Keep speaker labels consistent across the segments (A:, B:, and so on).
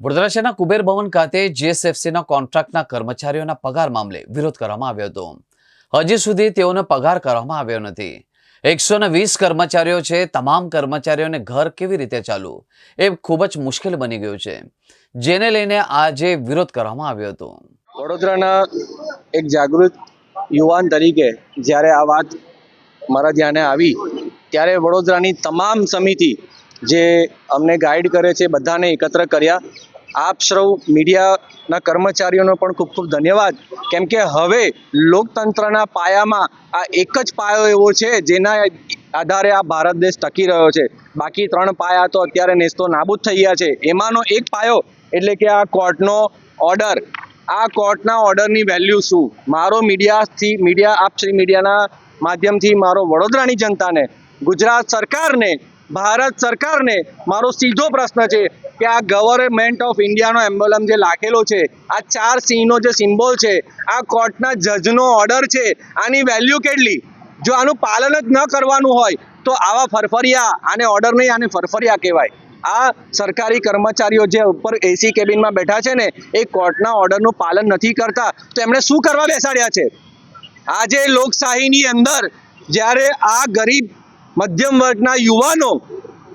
A: વડોદરા શહેરના કુબેર ભવન ખાતે જીએસએફસીના કોન્ટ્રાક્ટના કર્મચારીઓના પગાર મામલે વિરોધ કરવામાં આવ્યો હતો. હજી સુધી તેઓનો પગાર કરવામાં આવ્યો નથી. એકસો વીસ કર્મચારીઓ છે, તમામ કર્મચારીઓને ઘર કેવી રીતે ચાલુ એ ખૂબ જ મુશ્કેલ બની ગયું છે. જેને લઈને આજે વિરોધ કરવામાં આવ્યો હતો.
B: વડોદરાના એક જાગૃત યુવાન તરીકે જ્યારે આ વાત મારા ધ્યાને આવી, ત્યારે વડોદરાની તમામ સમિતિ જે અમને ગાઈડ કરે છે, બધાને એકત્ર કર્યા આપ સૌ મીડિયાના કર્મચારીઓનો પણ ખૂબ ખૂબ ધન્યવાદ. કેમ કે હવે લોકતંત્રના પાયામાં આ એક જ પાયો એવો છે જેના આધારે આ ભારત દેશ ટકી રહ્યો છે. બાકી ત્રણ પાયા તો અત્યારે નેસ્તો નાબૂદ થઈ ગયા છે. એમાંનો એક પાયો એટલે કે આ કોર્ટનો ઓર્ડર. આ કોર્ટના ઓર્ડરની વેલ્યુ શું? મારો મીડિયાથી મીડિયા, આપ શ્રી મીડિયાના માધ્યમથી મારો વડોદરાની જનતાને, ગુજરાત સરકારને, ભારત સરકારને મારો સીધો પ્રશ્ન છે. કે આ ગવર્મેન્ટ ઓફ ઇન્ડિયાનો એમ્બોલમ જે લાખેલો છે, આ ચાર સિંહનો જે સિમ્બોલ છે, આ કોર્ટના જજનો ઓર્ડર છે, આની વેલ્યુ કેટલી? જો આનું પાલન જ ન કરવાનું હોય, તો આવા ફરફરિયા, આને ઓર્ડર નહીં, આને ફરફરિયા કહેવાય. આ સરકારી કર્મચારીઓ જે ઉપર એસી કેબિનમાં બેઠા છે ને, એ કોર્ટના ઓર્ડરનું પાલન નથી કરતા, તો એમણે શું કરવા બેસાડ્યા છે? આજે લોકશાહીની અંદર, જ્યારે આ ગરીબ મધ્યમ વર્ગના યુવાનો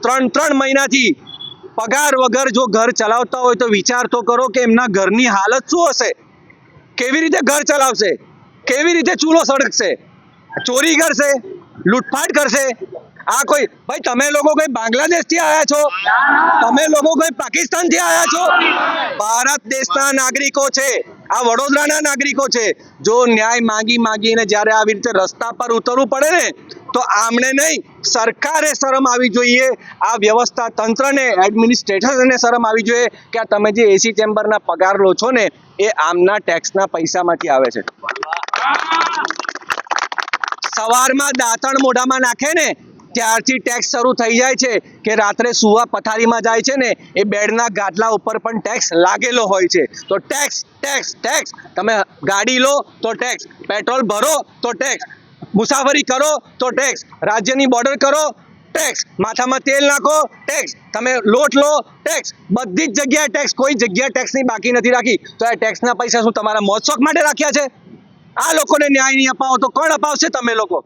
B: ત્રણ ત્રણ મહિનાથી પગાર વગર જો ઘર ચલાવતા હોય તો વિચાર તો કરો કે એમના ઘરની હાલત શું હશે? કેવી રીતે ઘર ચલાવશે? કેવી રીતે ચૂલો સળગશે? ચોરી કરશે? લૂંટફાટ કરશે. આ કોઈ ભાઈ, તમે લોકો કોઈ બાંગ્લાદેશથી આવ્યા છો? તમે લોકો કોઈ પાકિસ્તાનથી આવ્યા છો? ભારત દેશના નાગરિકો છે. આ વડોદરાના નાગરિકો છે. જો ન્યાય માંગી માંગીને જ્યારે આવી રીતે રસ્તા પર ઉતરવું પડે ને, તો આમણે નહીં, સરકારે શરમ આવી જોઈએ. આ વ્યવસ્થા તંત્રને એડમિનિસ્ટ્રેટરને શરમ આવી જોઈએ કે આ તમે જે એસી ચેમ્બરના પગાર લો છો ને, એ આમના ટેક્સના પૈસામાંથી આવે છે. સવારમાં દાંતણ મોઢામાં નાખે ને, ત્યારથી ટેક્સ શરૂ થઈ જાય છે કે રાત્રે સુવા પથારીમાં જાય છે ને, એ બેડના ગાદલા ઉપર પણ ટેક્સ લાગેલો હોય છે. તો ટેક્સ ટેક્સ ટેક્સ તમે ગાડી લો તો ટેક્સ પેટ્રોલ ભરો તો ટેક્સ મુસાફરી કરો તો ટેક્સ રાજ્યની બોર્ડર કરો ટેક્સ માથામાં તેલ નાખો ટેક્સ તમે લોટ લો ટેક્સ બધી જ જગ્યાએ ટેક્સ કોઈ જગ્યાએ ટેક્સની બાકી નથી રાખી. તો આ ટેક્સના પૈસા શું તમારા મોજશોખ માટે રાખ્યા છે? આ લોકોને ન્યાય નહીં અપાવો તો કોણ અપાવશે? તમે લોકો.